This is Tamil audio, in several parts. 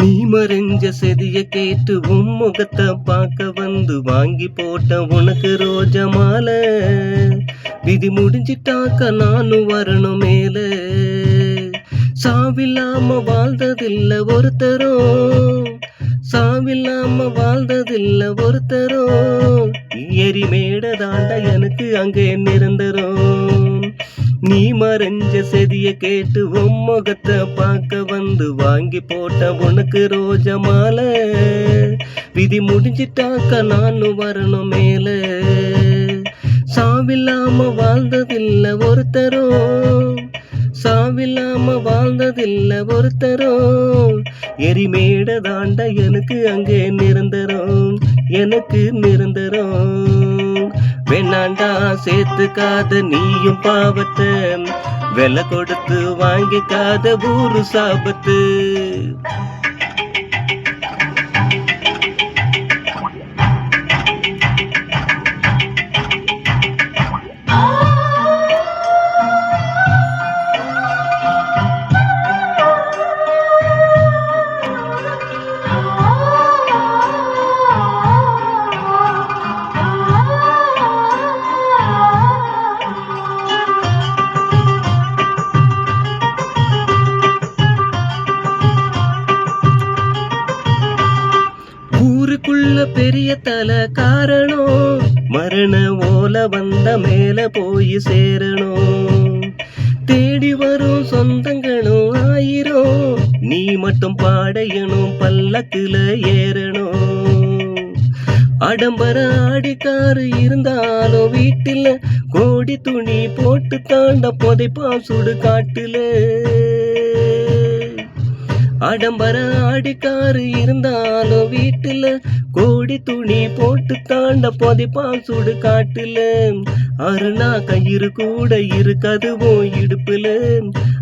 மறைஞ்ச செதிய கேட்டு உன் முகத்தை பார்க்க வந்து வாங்கி போட்ட உனக்கு ரோஜ மாலை விதி முடிஞ்சிட்டாக்க நானும் வரணும் மேல. சாவில்லாம வாழ்ந்ததில்ல ஒருத்தரும். சாவில்லாம வாழ்ந்ததில்ல ஒருத்தரும். எரி மேட தாண்ட எனக்கு அங்கே நிரந்தரும். நீ மறைஞ்ச செதிய கேட்டு உன் முகத்தை பார்க்க வந்து வாங்கி போட்ட உனக்கு ரோஜா மாலை விதி முடிஞ்சிட்டாக்க நானும் வரணும் மேல. சாவில்லாம வாழ்ந்ததில்ல ஒருத்தரும். சாவில்லாம வாழ்ந்ததில்ல ஒருத்தரும். எரிமேட தாண்ட எனக்கு அங்கே நிரந்தரம். எனக்கு நிரந்தரம். வேணாண்டா சேர்த்துக்காத நீயும் பாவத்தை. விலை கொடுத்து வாங்கிக்காத ஊரு சாபத்து. பெரிய தல காரணம் மரண ஓல வந்த மேல போய் சேரணும். தேடி வரும் சொந்தங்களும் ஆயிரும் நீ மட்டும் பாடையணும் பல்லக்குல ஏறணும். அடம்பர ஆடிக்காரு இருந்தாலும் வீட்டில் கோடி துணி போட்டு தாண்ட புதைப்பா சுடு காட்டுல ஆடம்பர ஆடிக்காரு இருந்தாலும் வீட்டுல கோடி துணி போட்டு தாண்ட புதைப்பா சுடு காட்டுல. அருணா கயிறு கூட இருக்கதுவும் இடுப்புல.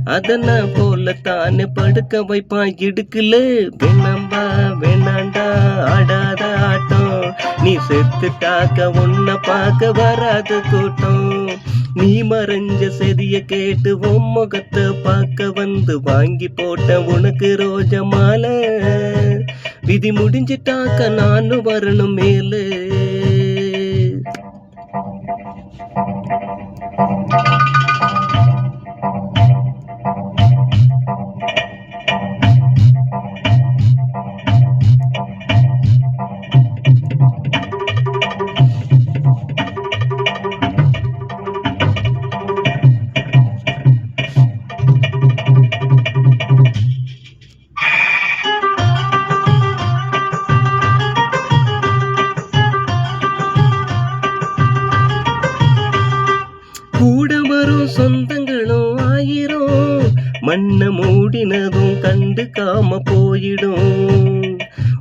அதனா போல தானே படுக்க வைப்பான் இடுக்குல. வேணாம்பா வேணாண்டா. ஆடாத ஆட்டம். நீ செத்துட்டாக்க உன்னை பார்க்க வராத கூட்டம். நீ மறைஞ்ச செதிய கேட்டு உன் முகத்தை பார்க்க வந்து வாங்கி போட்ட உனக்கு ரோஜ மாலை. விதி முடிஞ்சிட்டாக்க நானும் வரணும் மேலே. you. மூடினதும் கண்டுக்காம போயிடும்.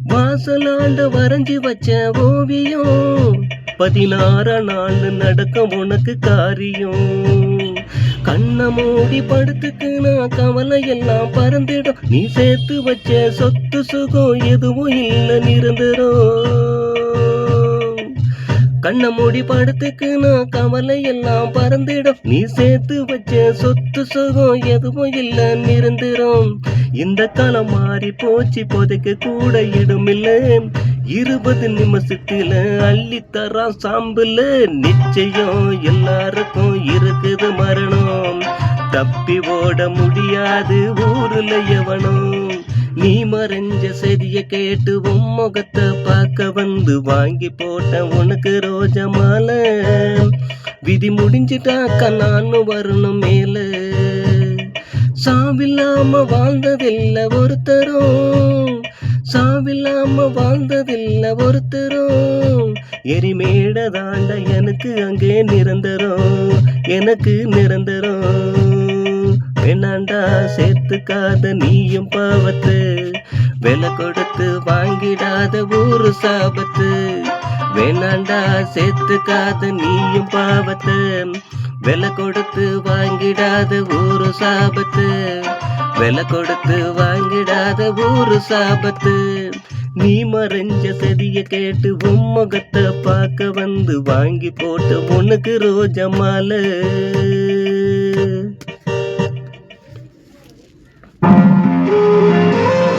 வாசலாண்ட வரைஞ்சி வச்ச ஓவியம் பதினாறு நாள் நடக்கும் உனக்கு காரியம். கண்ணை மூடி படுத்துக்கு நான் கவலை எல்லாம் பறந்துடும். நீ சேர்த்து வச்ச சொத்து சுகம் எதுவும் இல்லை நிரந்தரும். கண்ண மூடி படத்துக்கு நான் கவலை எல்லாம் பறந்துடும். நீ சேர்த்து வச்ச சொத்து சுகம் எதுவும் இல்ல நிரந்தரம். இந்த காலம் மாறி போச்சு போதைக்கு கூட இடமில்ல. இருபது நிமிஷத்துல அள்ளி தரா சாம்புல. நிச்சயம் எல்லாருக்கும் இருக்குது மரணம். தப்பி ஓட முடியாது ஊருல எவனும். நீ மறைஞ்ச செதிய கேட்டு உன் முகத்தை பார்க்க வந்து வாங்கி போட்ட உனக்கு ரோஜா மாலை விதி முடிஞ்சிட்டாக்க நானும் வரணும் மேல. சாவில்லாம வாழ்ந்ததில்ல ஒருத்தரும். சாவில்லாம வாழ்ந்ததில்ல ஒருத்தரும். எரிமேட தாண்ட எனக்கு அங்கே நிரந்தரம். எனக்கு நிரந்தரம். வேணாண்டா சேர்த்துக்காத நீயும் பாவத்து. விலை கொடுத்து வாங்கிடாத ஊரு சாபத்து. வேணாண்டா சேர்த்துக்காத நீயும் பாவத்து. விலை கொடுத்து வாங்கிடாத ஊரு சாபத்து. விலை கொடுத்து வாங்கிடாத ஊரு சாபத்து. நீ மறைஞ்ச செடிய கேட்டு உம்முகத்தை பார்க்க வந்து வாங்கி போட்டு உனக்கு ரோஜா மாலை.